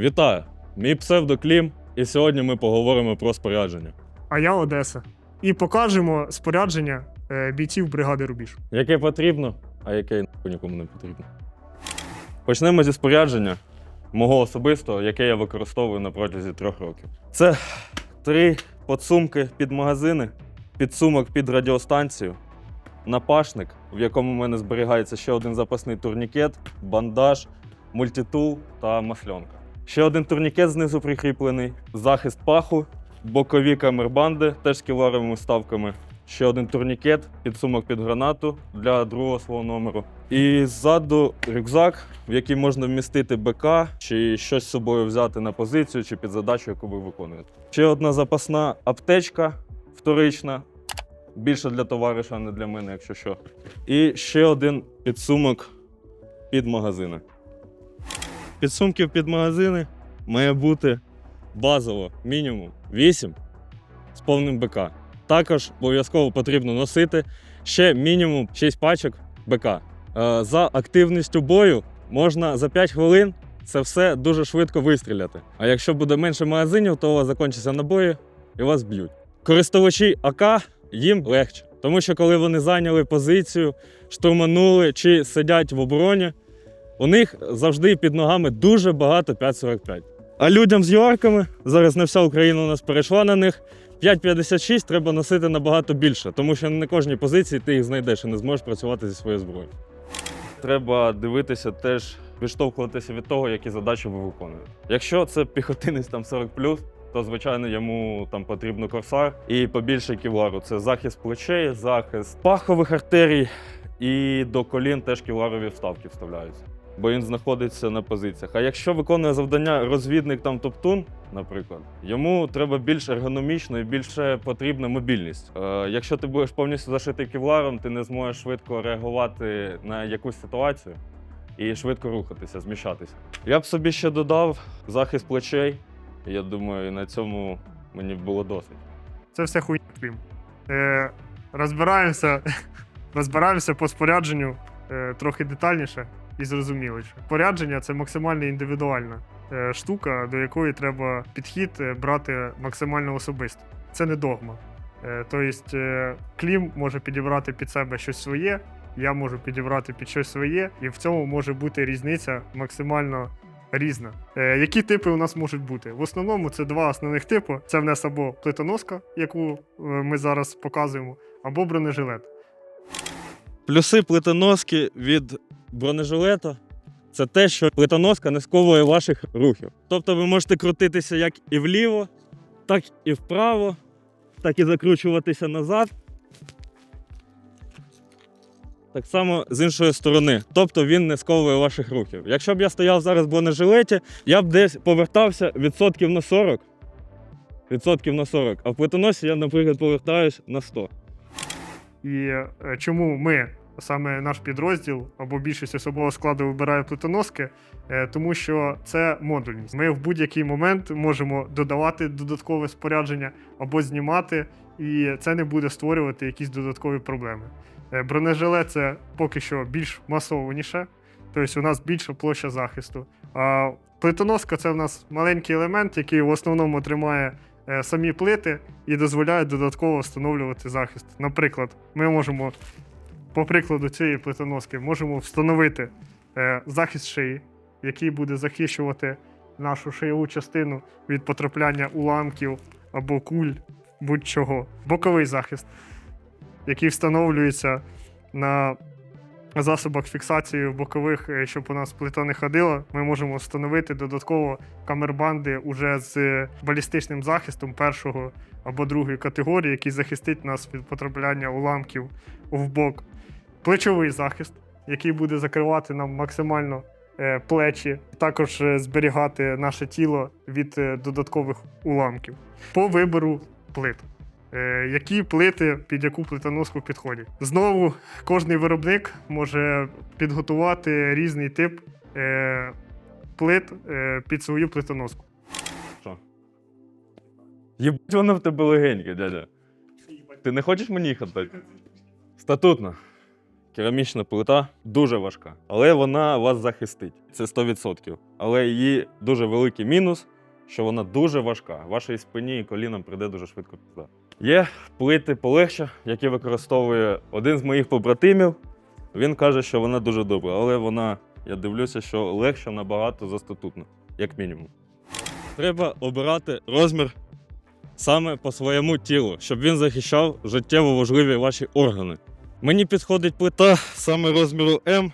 Вітаю! Мій псевдоклім, і сьогодні ми поговоримо про спорядження. а я Одеса. І покажемо спорядження е, бійців бригади Рубіж. Яке потрібно, а яке нахуй нікому не потрібно. Почнемо зі спорядження мого особистого, яке я використовую на протязі трьох років. Це три подсумки під магазини, підсумок під радіостанцію, напашник, в якому в мене зберігається ще один запасний турнікет, бандаж, мультитул та масльонка. Ще один турнікет знизу прикріплений, захист паху, бокові камербанди теж з кіларовими вставками. Ще один турнікет, підсумок під гранату для другого свого номеру. І ззаду рюкзак, в який можна вмістити БК, чи щось з собою взяти на позицію, чи під задачу, яку ви виконуєте. Ще одна запасна аптечка вторична, більше для товариша, а не для мене, якщо що. І ще один підсумок під магазини. Підсумків під магазини має бути базово мінімум 8 з повним БК. Також обов'язково потрібно носити ще мінімум 6 пачок БК. Е, За активністю бою можна за 5 хвилин це все дуже швидко вистріляти. А якщо буде менше магазинів, то у вас закінчаться набої і вас б'ють. Користувачі АК їм легше, тому що коли вони зайняли позицію, штурманули чи сидять в обороні, у них завжди під ногами дуже багато 5,45. А людям з юарками, зараз не вся Україна у нас перейшла на них. 5,56 треба носити набагато більше, тому що не кожній позиції ти їх знайдеш і не зможеш працювати зі своєю зброєю. Треба дивитися теж, відштовхуватися від того, які задачі ви виконуєте. Якщо це піхотинець там 40 то звичайно йому там потрібно корсар і побільше ківлару. Це захист плечей, захист пахових артерій, і до колін теж ківларові вставки вставляються. Бо він знаходиться на позиціях. А якщо виконує завдання розвідник там топтун, наприклад, йому треба більш ергономічно і більше потрібна мобільність. Е, якщо ти будеш повністю зашитий кевларом, ти не зможеш швидко реагувати на якусь ситуацію і швидко рухатися, зміщатися. Я б собі ще додав захист плечей. Я думаю, на цьому мені було досить. Це все хуйня крім. Е, розбираємося, розбираємося по спорядженню е, трохи детальніше і зрозуміліше. Спорядження це максимально індивідуальна е, штука, до якої треба підхід е, брати максимально особисто. Це не догма. Е, тобто, клім може підібрати під себе щось своє, я можу підібрати під щось своє, і в цьому може бути різниця максимально різна. Які типи у нас можуть бути? В основному це два основних типи: це в нас або плитоноска, яку ми зараз показуємо, або бронежилет. Плюси плитоноски від бронежилета це те, що плитоноска не сковує ваших рухів. Тобто ви можете крутитися як і вліво, так і вправо, так і закручуватися назад. Так само з іншої сторони. Тобто він не сковує ваших рухів. Якщо б я стояв зараз в бронежилеті, я б десь повертався відсотків на 40. Відсотків на 40. А в плитоносі я, наприклад, повертаюсь на 100. І е, чому ми, саме наш підрозділ або більшість особового складу вибирає плитоноски, Е, тому що це модульність. Ми в будь-який момент можемо додавати додаткове спорядження або знімати, і це не буде створювати якісь додаткові проблеми. Е, Бронежилет це поки що більш масованіше, тобто у нас більша площа захисту. А плитоноска це в нас маленький елемент, який в основному тримає е, самі плити і дозволяє додатково встановлювати захист. Наприклад, ми можемо, по прикладу цієї плитоноски, можемо встановити е, захист шиї, який буде захищувати нашу шиєву частину від потрапляння уламків або куль, будь-чого. Боковий захист, який встановлюється на засобах фіксації бокових, е, щоб у нас плита не ходила. Ми можемо встановити додатково камербанди уже з балістичним захистом першого або другої категорії, який захистить нас від потрапляння уламків в бок. Плечовий захист, який буде закривати нам максимально е, плечі, також е, зберігати наше тіло від е, додаткових уламків. По вибору плит. Які плити під яку плитоноску підходять? Знову кожний виробник може підготувати різний тип плит під свою плитоноску. Що? Єбать воно в тебе легеньке, дядя. Ти не хочеш мені їх віддати? Статутно. Керамічна плита дуже важка, але вона вас захистить. Це 100%. Але її дуже великий мінус, що вона дуже важка. Вашій спині і колінам прийде дуже швидко пізда. Є плити полегше, які використовує один з моїх побратимів. Він каже, що вона дуже добра, але вона, я дивлюся, що легша набагато за статутну, як мінімум. Треба обирати розмір саме по своєму тілу, щоб він захищав життєво важливі ваші органи. Мені підходить плита саме розміру М.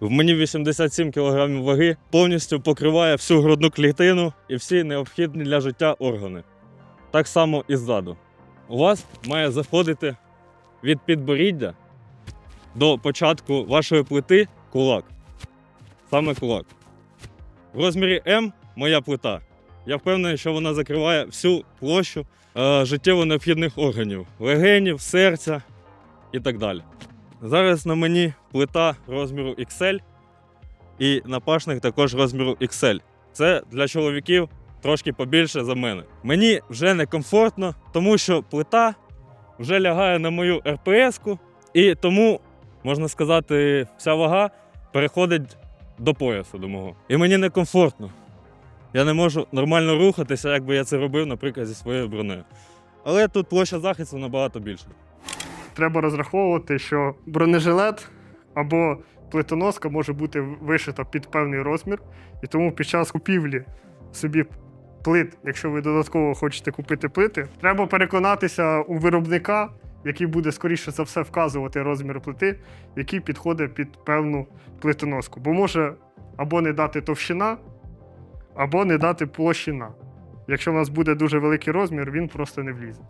В мені 87 кг ваги, повністю покриває всю грудну клітину і всі необхідні для життя органи. Так само і ззаду. У вас має заходити від підборіддя до початку вашої плити кулак. Саме кулак. В розмірі М моя плита. Я впевнений, що вона закриває всю площу е, життєво необхідних органів, легенів, серця і так далі. Зараз на мені плита розміру XL і напашник також розміру XL. Це для чоловіків трошки побільше за мене. Мені вже некомфортно, тому що плита вже лягає на мою РПС-ку, і тому, можна сказати, вся вага переходить до поясу до мого. І мені некомфортно. Я не можу нормально рухатися, як би я це робив, наприклад, зі своєю бронею. Але тут площа захисту набагато більша. Треба розраховувати, що бронежилет або плитоноска може бути вишита під певний розмір, і тому під час купівлі собі плит, якщо ви додатково хочете купити плити, треба переконатися у виробника, який буде скоріше за все вказувати розмір плити, який підходить під певну плитоноску. Бо може або не дати товщина, або не дати площина. Якщо в нас буде дуже великий розмір, він просто не влізе.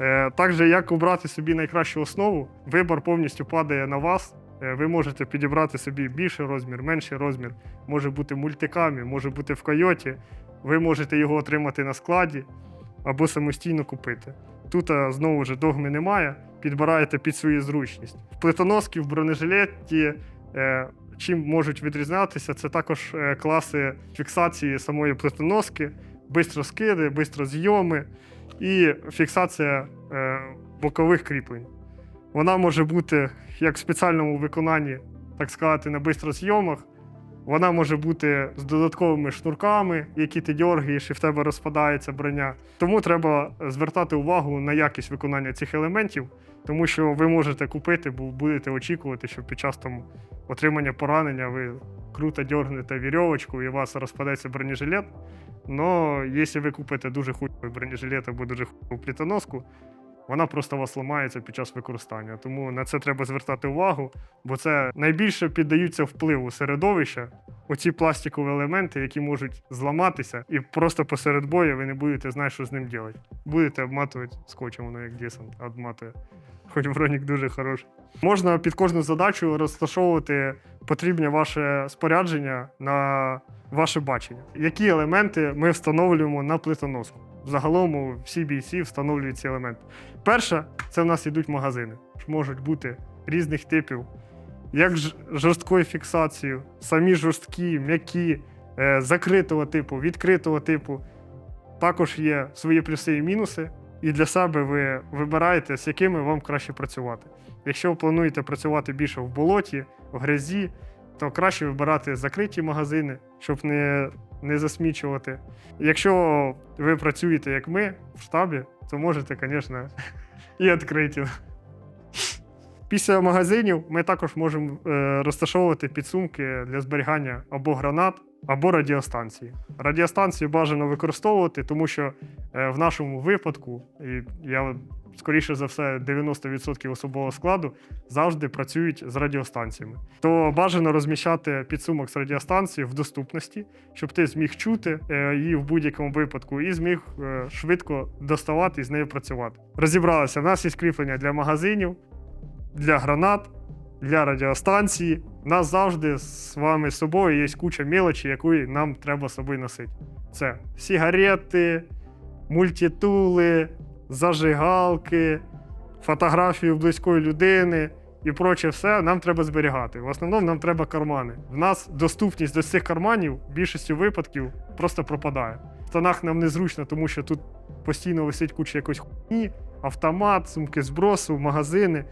Е, також, як обрати собі найкращу основу, вибір повністю падає на вас. Е, ви можете підібрати собі більший розмір, менший розмір, може бути в мультикамі, може бути в койоті. Ви можете його отримати на складі або самостійно купити. Тут знову ж догми немає, підбираєте під свою зручність. В плитоноски в бронежилеті е, чим можуть відрізнятися, це також е, класи фіксації самої плитоноски, бистроскиди, бистрозйоми і фіксація е, бокових кріплень. Вона може бути як в спеціальному виконанні, так сказати, на бистрозйомах. Вона може бути з додатковими шнурками, які ти дергаєш, і в тебе розпадається броня. Тому треба звертати увагу на якість виконання цих елементів, тому що ви можете купити, бо будете очікувати, що під час там отримання поранення ви круто дьоргнете вірьовочку і у вас розпадеться бронежилет. Но якщо ви купите дуже хуйовий бронежилет або дуже хуйову плітоноску, вона просто у вас ламається під час використання. Тому на це треба звертати увагу, бо це найбільше піддаються впливу середовища, оці пластикові елементи, які можуть зламатися, і просто посеред бою ви не будете знати, що з ним робити. Будете обматувати скотчем, воно як десант обматує. Хоч бронік дуже хороший. Можна під кожну задачу розташовувати потрібне ваше спорядження на ваше бачення. Які елементи ми встановлюємо на плитоноску? Загалом всі бійці встановлюють ці елементи. Перше, це в нас йдуть магазини, можуть бути різних типів, як жорсткою фіксацією, самі жорсткі, м'які, е, закритого типу, відкритого типу. Також є свої плюси і мінуси, і для себе ви вибираєте, з якими вам краще працювати. Якщо ви плануєте працювати більше в болоті, в грязі, то краще вибирати закриті магазини, щоб не, не засмічувати. Якщо ви працюєте як ми в штабі, то можете, звісно, і відкриті. Після магазинів ми також можемо е, розташовувати підсумки для зберігання або гранат, або радіостанції. Радіостанції бажано використовувати, тому що е, в нашому випадку, і я скоріше за все, 90% особового складу завжди працюють з радіостанціями. То бажано розміщати підсумок з радіостанції в доступності, щоб ти зміг чути е, її в будь-якому випадку і зміг швидко доставати і з нею працювати. Розібралися, в нас є кріплення для магазинів, для гранат, для радіостанції. Нас завжди з вами з собою є куча мелочі, яку нам треба собою носити. Це сигарети, мультитули, зажигалки, фотографію близької людини і проче все нам треба зберігати. В основному нам треба кармани. В нас доступність до цих карманів в більшості випадків просто пропадає. В штанах нам незручно, тому що тут постійно висить куча якоїсь хуйні, автомат, сумки збросу, магазини,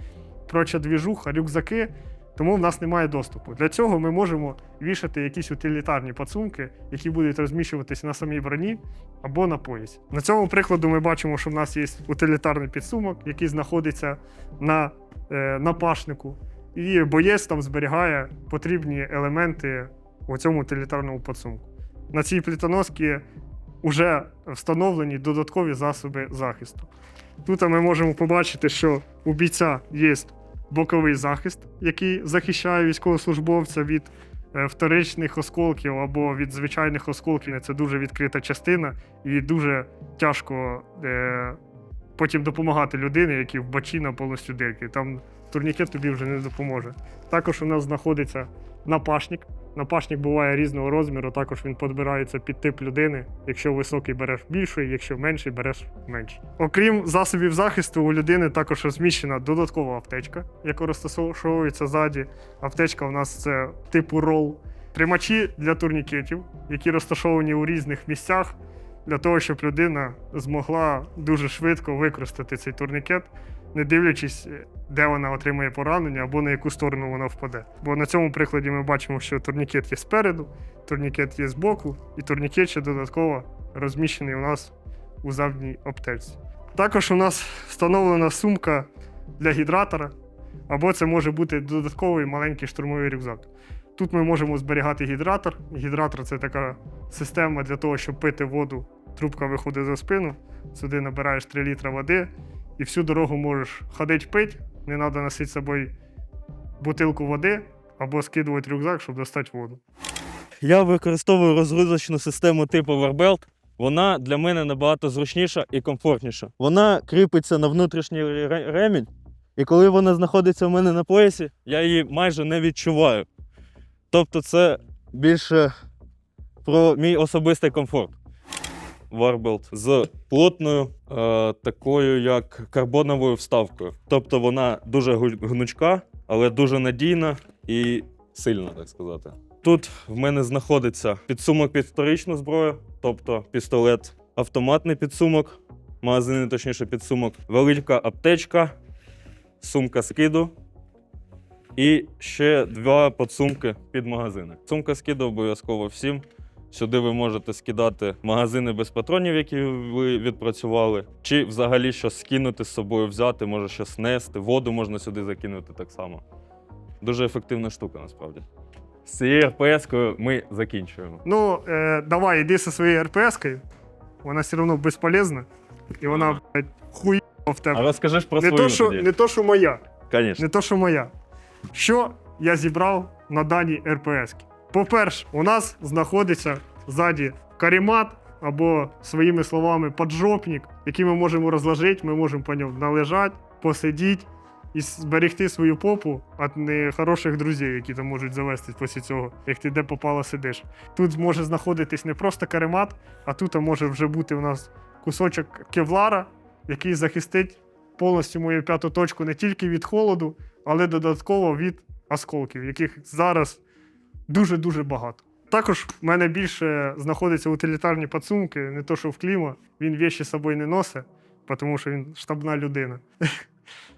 проча двіжуха, рюкзаки. тому в нас немає доступу. Для цього ми можемо вішати якісь утилітарні підсумки, які будуть розміщуватися на самій броні або на поясі. На цьому прикладу ми бачимо, що в нас є утилітарний підсумок, який знаходиться на е, напашнику, і боєць там зберігає потрібні елементи у цьому утилітарному підсумку. На цій плітоноски вже встановлені додаткові засоби захисту. Тут ми можемо побачити, що у бійця є боковий захист, який захищає військовослужбовця від е, вторичних осколків або від звичайних осколків. Це дуже відкрита частина, і дуже тяжко е, потім допомагати людині, які в бочина повністю дирки. Там турнікет тобі вже не допоможе. Також у нас знаходиться напашник. Напашник буває різного розміру, також він підбирається під тип людини. Якщо високий береш більший, якщо менший береш менший. Окрім засобів захисту, у людини також розміщена додаткова аптечка, яка розташовується ззаді. Аптечка у нас це типу рол. Тримачі для турнікетів, які розташовані у різних місцях, для того, щоб людина змогла дуже швидко використати цей турнікет, не дивлячись, де вона отримає поранення або на яку сторону вона впаде. Бо на цьому прикладі ми бачимо, що турнікет є спереду, турнікет є збоку, і турнікет ще додатково розміщений у нас у задній аптечці. Також у нас встановлена сумка для гідратора, або це може бути додатковий маленький штурмовий рюкзак. Тут ми можемо зберігати гідратор. Гідратор це така система для того, щоб пити воду. Трубка виходить за спину, сюди набираєш 3 літра води, і всю дорогу можеш ходити пити, не треба носити з собою бутилку води або скидувати рюкзак, щоб достати воду. Я використовую розгрузочну систему типу Warbelt. Вона для мене набагато зручніша і комфортніша. Вона кріпиться на внутрішній ремінь, і коли вона знаходиться у мене на поясі, я її майже не відчуваю. Тобто, це більше про мій особистий комфорт. Warbelt з плотною, е, такою як карбоновою вставкою. Тобто вона дуже гнучка, але дуже надійна і сильна, так сказати. Тут в мене знаходиться підсумок під вторичну зброю, тобто пістолет, автоматний підсумок, магазинний, точніше, підсумок, велика аптечка, сумка скиду і ще два підсумки під магазини. Сумка скиду обов'язково всім. Сюди ви можете скидати магазини без патронів, які ви відпрацювали, чи взагалі щось скинути з собою взяти, може щось нести, воду можна сюди закинути так само. Дуже ефективна штука насправді. З цією РПС-кою ми закінчуємо. Ну, е, давай, іди зі своєю РПС-кою. Вона все одно безполезна. І вона, блядь, хуйова в А розкажи ж про Не свою то, що, тоді. не то, що моя. Конечно. Не то, що моя. Що я зібрав на даній РПС? По-перше, у нас знаходиться ззаді карімат або своїми словами поджопник, який ми можемо розложити, ми можемо по ньому належати, посидіти і зберегти свою попу від нехороших друзів, які там можуть завести після цього, як ти де попало сидиш. Тут може знаходитись не просто каремат, а тут може вже бути у нас кусочок кевлара, який захистить повністю мою п'яту точку не тільки від холоду, але додатково від осколків, яких зараз дуже-дуже багато. Також в мене більше знаходиться утилітарні підсумки, не то, що в Кліма. Він віші з собою не носить, тому що він штабна людина.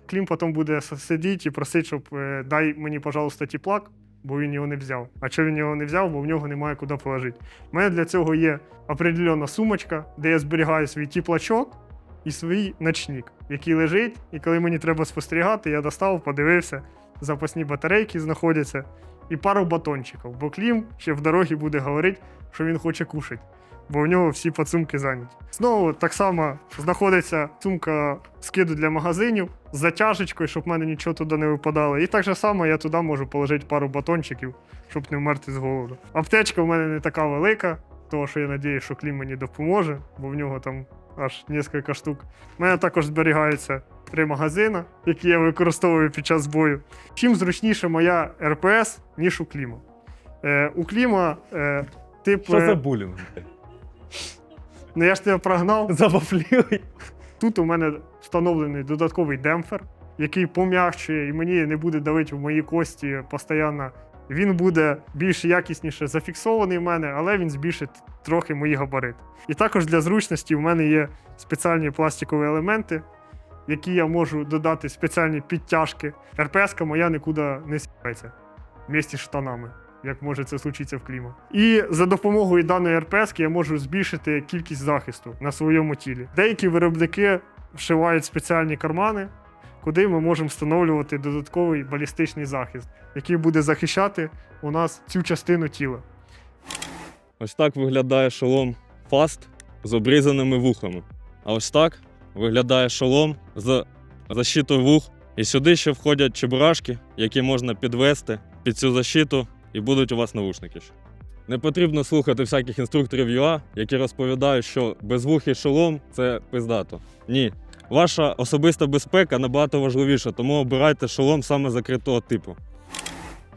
Клім потім буде сидіти і просити, щоб е, дай мені, пожалуйста, тіплак, бо він його не взяв. А чого він його не взяв, бо в нього немає куди положити. У мене для цього є определенна сумочка, де я зберігаю свій тіплачок і свій ночник, який лежить. І коли мені треба спостерігати, я достав, подивився, запасні батарейки знаходяться і пару батончиків. Бо Клім ще в дорогі буде говорити, що він хоче кушати. Бо в нього всі підсумки зайняті. Знову так само знаходиться сумка скиду для магазинів з затяжечкою, щоб в мене нічого туди не випадало. І так же само я туди можу положити пару батончиків, щоб не вмерти з голоду. Аптечка в мене не така велика, тому що я сподіваюся, що Клім мені допоможе, бо в нього там аж кілька штук. У мене також зберігаються три магазини, які я використовую під час бою. Чим зручніше моя РПС, ніж у Кліма. Е, у Кліма е, тип. Що за булінг? Ну я ж тебе прогнав. Забафлілий. Тут у мене встановлений додатковий демпфер, який пом'якшує і мені не буде давити в мої кості постійно. Він буде більш якісніше зафіксований в мене, але він збільшить трохи мої габарити. І також для зручності в мене є спеціальні пластикові елементи, які я можу додати спеціальні підтяжки. РПС моя нікуди не сіпається вместе з штанами, як може це случитися в клімат. І за допомогою даної РПС я можу збільшити кількість захисту на своєму тілі. Деякі виробники вшивають спеціальні кармани, куди ми можемо встановлювати додатковий балістичний захист, який буде захищати у нас цю частину тіла. Ось так виглядає шолом Fast з обрізаними вухами. А ось так виглядає шолом з защитою вух. І сюди ще входять чебурашки, які можна підвести під цю защиту, і будуть у вас навушники. Не потрібно слухати всяких інструкторів ЮА, які розповідають, що безвухий шолом це пиздато. Ні. Ваша особиста безпека набагато важливіша, тому обирайте шолом саме закритого типу.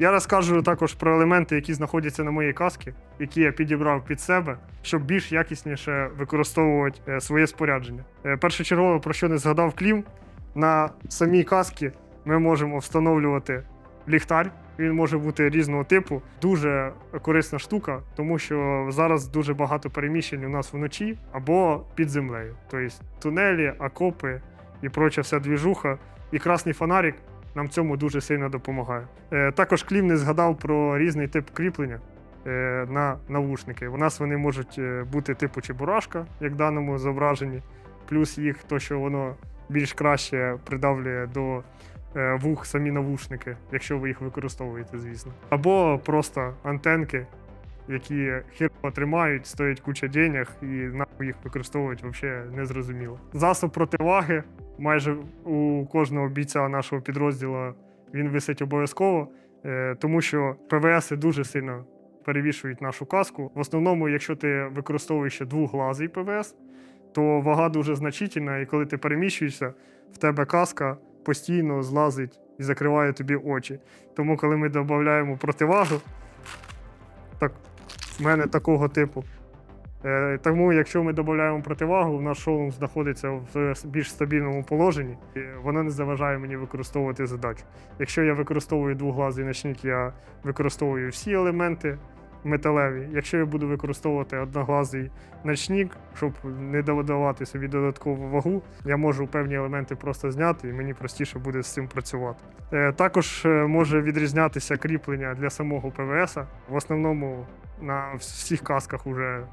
Я розкажу також про елементи, які знаходяться на моїй каскі, які я підібрав під себе, щоб більш якісніше використовувати е, своє спорядження. Е, Першочергово, про що не згадав Клім, на самій каскі ми можемо встановлювати ліхтар. Він може бути різного типу. Дуже корисна штука, тому що зараз дуже багато переміщень у нас вночі або під землею. Тобто тунелі, окопи і проча вся двіжуха. І красний фонарик нам цьому дуже сильно допомагає. Е, також Клім не згадав про різний тип кріплення е, на навушники. У нас вони можуть е, бути типу чебурашка, як в даному зображенні, плюс їх то, що воно більш краще придавлює до вух самі навушники, якщо ви їх використовуєте, звісно. Або просто антенки, які хірово тримають, стоять куча денег, і нахуй їх використовувати взагалі незрозуміло. Засоб противаги майже у кожного бійця нашого підрозділу він висить обов'язково, е, тому що ПВС дуже сильно перевішують нашу каску. В основному, якщо ти використовуєш ще двоглазий ПВС, то вага дуже значительна, і коли ти переміщуєшся, в тебе каска постійно злазить і закриває тобі очі. Тому, коли ми додаємо противагу, так, в мене такого типу. Е, Тому, якщо ми додаємо противагу, наш шолом знаходиться в більш стабільному положенні, і воно не заважає мені використовувати задачу. Якщо я використовую двоглазий ночник, я використовую всі елементи металеві. Якщо я буду використовувати одноглазий ночник, щоб не додавати собі додаткову вагу, я можу певні елементи просто зняти, і мені простіше буде з цим працювати. Е, Також е, може відрізнятися кріплення для самого ПВС. В основному на всіх касках вже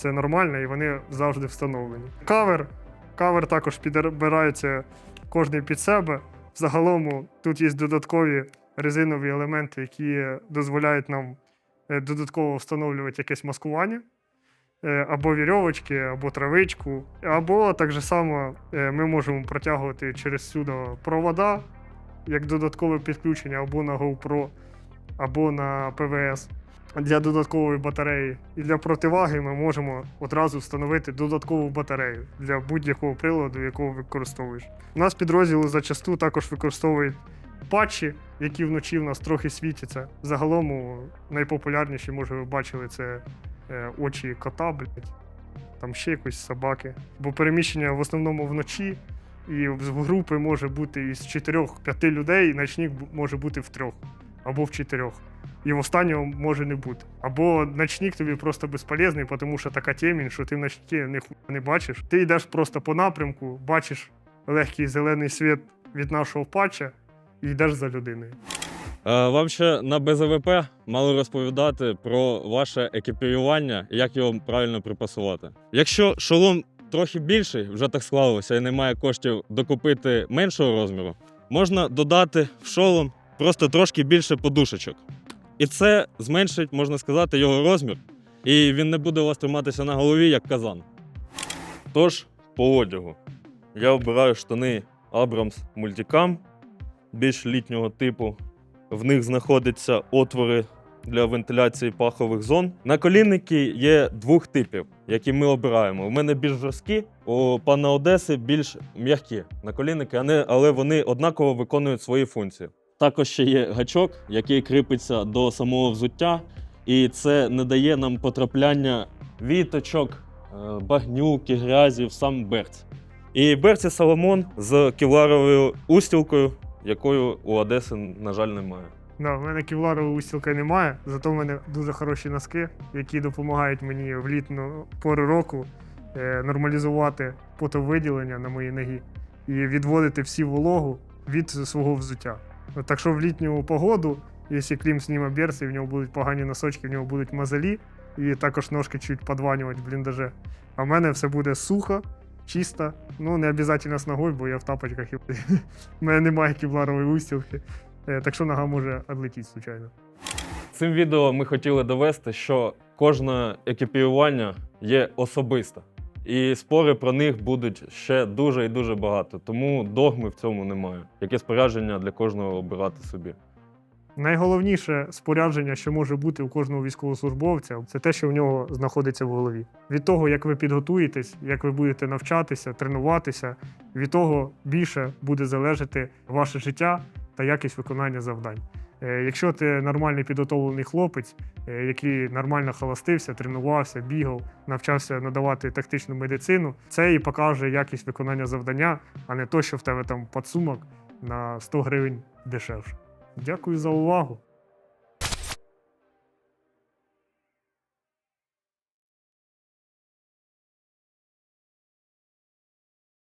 це нормально, і вони завжди встановлені. Кавер. Кавер також підбирається кожний під себе. Загалом тут є додаткові резинові елементи, які дозволяють нам е, додатково встановлювати якесь маскування. Е, Або вірьовочки, або травичку, або так же само е, ми можемо протягувати через сюди провода, як додаткове підключення або на GoPro, або на ПВС для додаткової батареї. І для противаги ми можемо одразу встановити додаткову батарею для будь-якого приладу, якого використовуєш. У нас підрозділи зачасту також використовують патчі, які вночі в нас трохи світяться. Загалом найпопулярніші, може, ви бачили, це е, очі кота, блядь, там ще якоїсь собаки. Бо переміщення в основному вночі. І в групи може бути із 4-5 людей, і ночник може бути в трьох або в чотирьох. І в останнього може не бути. Або ночник тобі просто безполезний, тому що така темінь, що ти в ночникі ніхуя не бачиш. Ти йдеш просто по напрямку, бачиш легкий зелений світ від нашого патча і йдеш за людиною. Е, Вам ще на БЗВП мали розповідати про ваше екіпірування як його правильно припасувати. Якщо шолом трохи більший, вже так склалося, і немає коштів докупити меншого розміру, можна додати в шолом просто трошки більше подушечок. І це зменшить, можна сказати, його розмір, і він не буде у вас триматися на голові, як казан. Тож, по одягу. Я обираю штани Abrams Multicam більш літнього типу. В них знаходяться отвори для вентиляції пахових зон. Наколінники є двох типів, які ми обираємо. У мене більш жорсткі, у пана Одеси більш м'які наколінники, але- але вони однаково виконують свої функції. Також ще є гачок, який кріпиться до самого взуття, і це не дає нам потрапляння віточок, е, багнюки, грязі в сам берц. І берці Соломон з кевларовою устілкою, якою у Одеси, на жаль, немає. Да, в мене кевларової устілки немає, зато в мене дуже хороші носки, які допомагають мені в літну пору року е, нормалізувати потовиділення на моїй ногі і відводити всі вологу від свого взуття. Так що в літню погоду, якщо Клім зніме берці, в нього будуть погані носочки, в нього будуть мозолі, і також ножки чуть подванювати в бліндаже. А в мене все буде сухо, чисто. Ну, не обов'язково з ногою, бо я в тапочках і в мене немає кевларової устілки. Е, Так що нога може відлетіти, звичайно. Цим відео ми хотіли довести, що кожне екіпіювання є особисте. І спори про них будуть ще дуже і дуже багато. Тому догми в цьому немає. Яке спорядження для кожного обирати собі. Найголовніше спорядження, що може бути у кожного військовослужбовця, це те, що в нього знаходиться в голові. Від того, як ви підготуєтесь, як ви будете навчатися, тренуватися, від того більше буде залежати ваше життя та якість виконання завдань. Е, Якщо ти нормальний підготовлений хлопець, е, який нормально холостився, тренувався, бігав, навчався надавати тактичну медицину, це і покаже якість виконання завдання, а не то, що в тебе там подсумок на 100 гривень дешевше. Дякую за увагу.